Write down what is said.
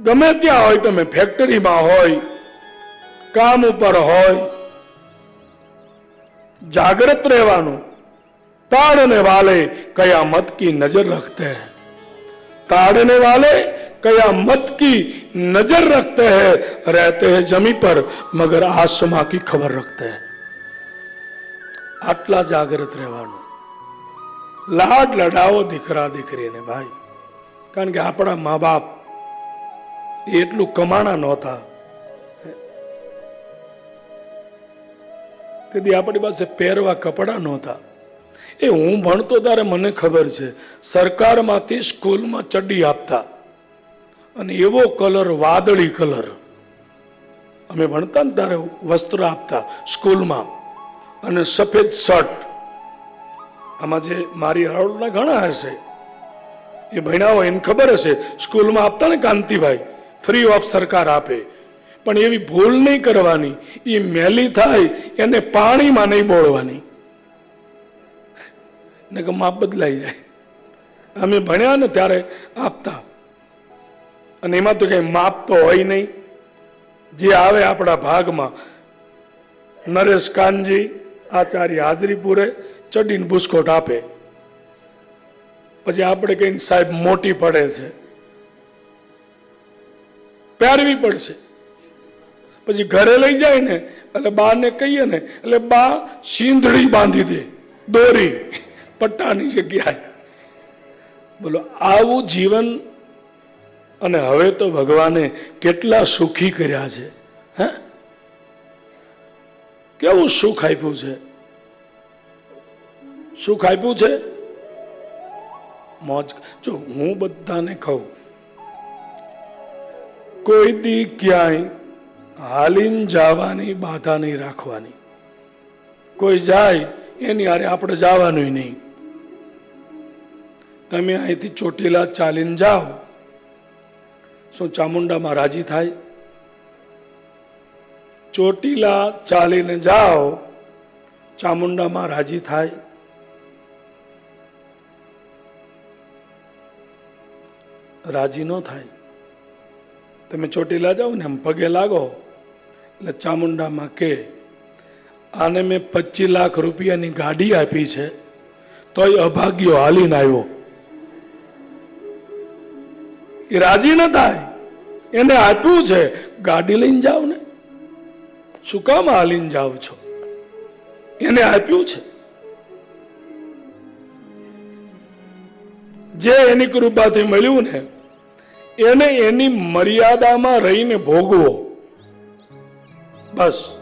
ગમે ત્યાં હોય તમે ફેક્ટરીમાં હોય કામ ઉપર હોય જાગૃત રહેવાનું ताड़ने वाले कयामत की नजर रखते हैं ताड़ने वाले कयामत की नजर रखते हैं रहते हैं जमी पर मगर आसमां की खबर रखते हैं આટલા જાગૃત રહેવાનું લાડ લડાવો દીકરા દીકરીને ભાઈ કારણ કે આપણા મા બાપ એ એટલું કમાણા નહોતા. તેથી આપણી પાસે પહેરવા કપડા નહોતા. એ હું ભણતો ત્યારે મને ખબર છે, સરકારમાંથી સ્કૂલમાં ચડ્ડી આપતા. અને એવો કલર, વાદળી કલર. અમે ભણતા ને ત્યારે વસ્ત્ર આપતા સ્કૂલમાં. અને સફેદ શર્ટ. આમાં જે મારી હરોળના ઘણા હશે. એ ભણ્યા હોય એને ખબર હશે. સ્કૂલમાં આપતા ને કાંતિભાઈ. ફ્રી ઓફ સરકાર આપે. પણ એવી ભૂલ નહીં કરવાની. એ મેલી થાય, એને પાણીમાં નહીં બોળવાની. ને કે માપ બદલાઈ જાય. અમે ભણ્યા ને ત્યારે આપતા. અને એમાં તો કઈ માપ તો હોય નહીં. જે આવે આપણા ભાગમાં. નરેશ કાનજી, આચાર્ય હાજરી પૂરે ચડીને ભૂસકોટ આપે. પછી આપણે કઈ સાહેબ મોટી પડે છે. પહેરવી પડશે. પછી ઘરે લઈ જાય ને, એટલે બા ને કહીએ ને, એટલે બા સિંધડી બાંધી દે, દોરી, પટ્ટાની જગ્યાએ. બોલો, આવું જીવન, અને હવે તો ભગવાને કેટલા સુખી કર્યા છે, હે? કેવું સુખ આપ્યું છે? સુખ આપ્યું છે? મોજ, જો હું બધાને કહું કોઈ દી ક્યાંય હાલીને જવાની, બાધા નહીં રાખવાની. કોઈ જાય, એની હારે આપણે જવાનું નહીં. તમે અહીંથી ચોટીલા ચાલીને જાઓ. શું ચામુંડામાં રાજી થાય? ચોટીલા ચાલીને જાઓ, ચામુંડામાં રાજી થાય. રાજી ન થાય. તમે ચોટીલા જાઓ ને એમ પગે લાગો. એટલે ચામુંડામાં કે, આને મેં પચીસ લાખ રૂપિયાની ગાડી આપી છે, તોય અભાગ્યો હાલીને આવ્યો. એ રાજી ન થાય. એને આપ્યું છે, ગાડી લઈને જાઓ ને. શું કામ હાલીને જાઓ છો? એને આપ્યું છે. જે એની કૃપાથી મળ્યું ને એને એની મર્યાદામાં રહીને ભોગવો. બસ.